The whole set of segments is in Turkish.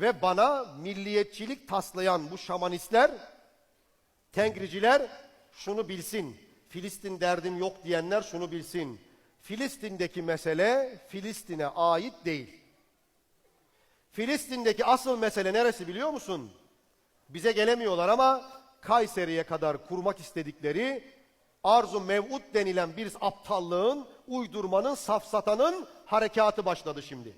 Ve bana milliyetçilik taslayan bu şamanistler, tengriciler şunu bilsin. Filistin derdim yok diyenler şunu bilsin. Filistin'deki mesele Filistin'e ait değil. Filistin'deki asıl mesele neresi biliyor musun? Bize gelemiyorlar ama Kayseri'ye kadar kurmak istedikleri arzu mev'ud denilen bir aptallığın, uydurmanın, safsatanın harekatı başladı şimdi.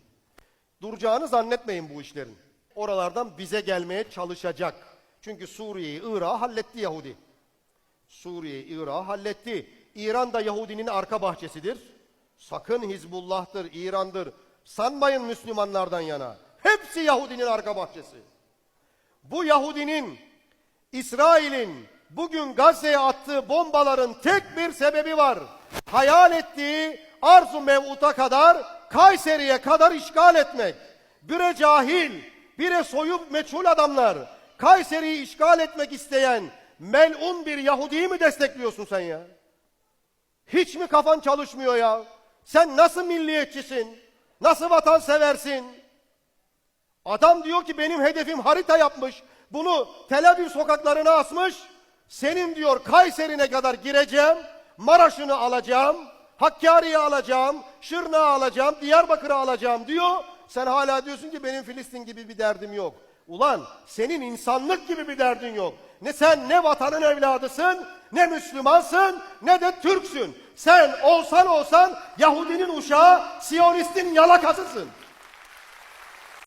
Duracağını zannetmeyin bu işlerin. Oralardan bize gelmeye çalışacak. Çünkü Suriye'yi, Irak'ı halletti Yahudi. Suriye'yi, Irak'ı halletti. İran da Yahudinin arka bahçesidir. Sakın Hizbullah'tır, İran'dır. Sanmayın Müslümanlardan yana. Hepsi Yahudinin arka bahçesi. Bu Yahudinin İsrail'in bugün Gazze'ye attığı bombaların tek bir sebebi var. Hayal ettiği arzu mev'uta kadar Kayseri'ye kadar işgal etmek. Bire cahil, bire soyup meçhul adamlar Kayseri'yi işgal etmek isteyen melun bir Yahudi'yi mi destekliyorsun sen ya? Hiç mi kafan çalışmıyor ya? Sen nasıl milliyetçisin? Nasıl vatanseversin? Adam diyor ki benim hedefim harita yapmış. Bunu Tel Aviv sokaklarına asmış. Senin diyor Kayseri'ne kadar gireceğim. Maraş'ını alacağım. Hakkari'yi alacağım. Şırnak'ı alacağım. Diyarbakır'ı alacağım diyor. Sen hala diyorsun ki benim Filistin gibi bir derdim yok. Ulan senin insanlık gibi bir derdin yok. Ne sen ne vatanın evladısın, ne Müslümansın, ne de Türksün. Sen olsan olsan Yahudinin uşağı, Siyonistin yalakasısın.